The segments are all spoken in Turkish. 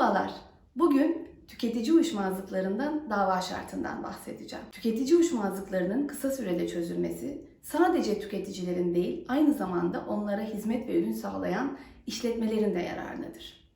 Merhabalar. Bugün tüketici uyuşmazlıklarından dava şartından bahsedeceğim. Tüketici uyuşmazlıklarının kısa sürede çözülmesi sadece tüketicilerin değil, aynı zamanda onlara hizmet ve ürün sağlayan işletmelerin de yararınadır.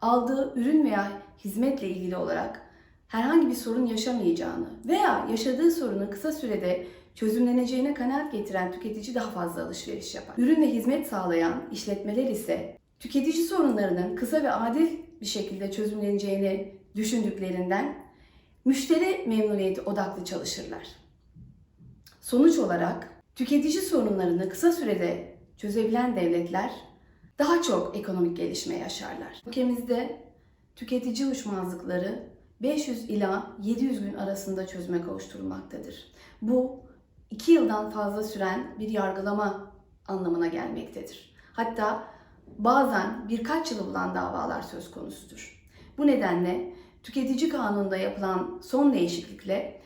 Aldığı ürün veya hizmetle ilgili olarak herhangi bir sorun yaşamayacağını veya yaşadığı sorunun kısa sürede çözümleneceğine kanaat getiren tüketici daha fazla alışveriş yapar. Ürün ve hizmet sağlayan işletmeler ise tüketici sorunlarının kısa ve adil bir şekilde çözümleneceğini düşündüklerinden müşteri memnuniyeti odaklı çalışırlar. Sonuç olarak tüketici sorunlarını kısa sürede çözebilen devletler daha çok ekonomik gelişme yaşarlar. Ülkemizde tüketici uyuşmazlıkları 500 ila 700 gün arasında çözüme kavuşturulmaktadır. Bu 2 yıldan fazla süren bir yargılama anlamına gelmektedir. Hatta bazen birkaç yılı bulan davalar söz konusudur. Bu nedenle tüketici kanununda yapılan son değişiklikle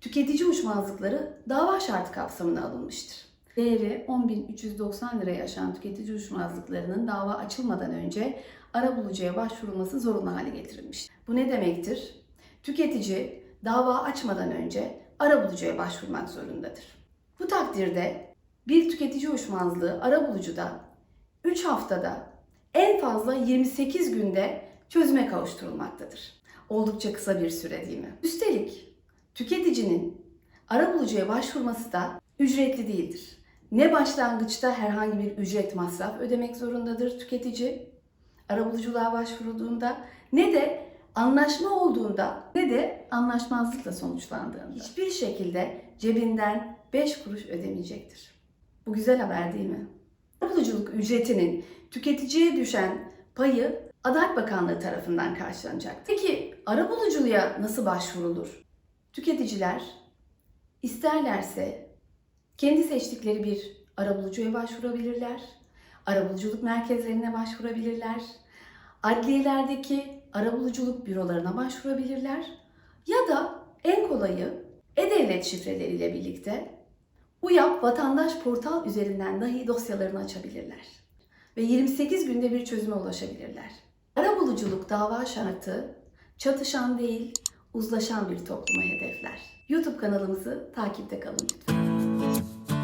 tüketici uçmazlıkları dava şartı kapsamına alınmıştır. Değeri 10.390 liraya aşan tüketici uçmazlıklarının dava açılmadan önce arabulucuya başvurulması zorunlu hale getirilmiştir. Bu ne demektir? Tüketici dava açmadan önce arabulucuya başvurmak zorundadır. Bu takdirde bir tüketici uyuşmazlığı arabulucuda 3 haftada en fazla 28 günde çözüme kavuşturulmaktadır. Oldukça kısa bir süre değil mi? Üstelik tüketicinin arabulucuya başvurması da ücretli değildir. Ne başlangıçta herhangi bir ücret masraf ödemek zorundadır tüketici arabuluculuğa başvurulduğunda ne de anlaşma olduğunda ne de anlaşmazlıkla sonuçlandığında hiçbir şekilde cebinden 5 kuruş ödemeyecektir. Bu güzel haber değil mi? Arabuluculuk ücretinin tüketiciye düşen payı Adalet Bakanlığı tarafından karşılanacak. Peki arabuluculuğa nasıl başvurulur? Tüketiciler isterlerse kendi seçtikleri bir arabulucuya başvurabilirler. Arabuluculuk merkezlerine başvurabilirler. Adliyelerdeki arabuluculuk bürolarına başvurabilirler. Ya da en kolayı e-devlet şifreleriyle birlikte UYAP vatandaş portal üzerinden dahi dosyalarını açabilirler. Ve 28 günde bir çözüme ulaşabilirler. Arabuluculuk dava şartı çatışan değil, uzlaşan bir toplumu hedefler. YouTube kanalımızı takipte kalın lütfen.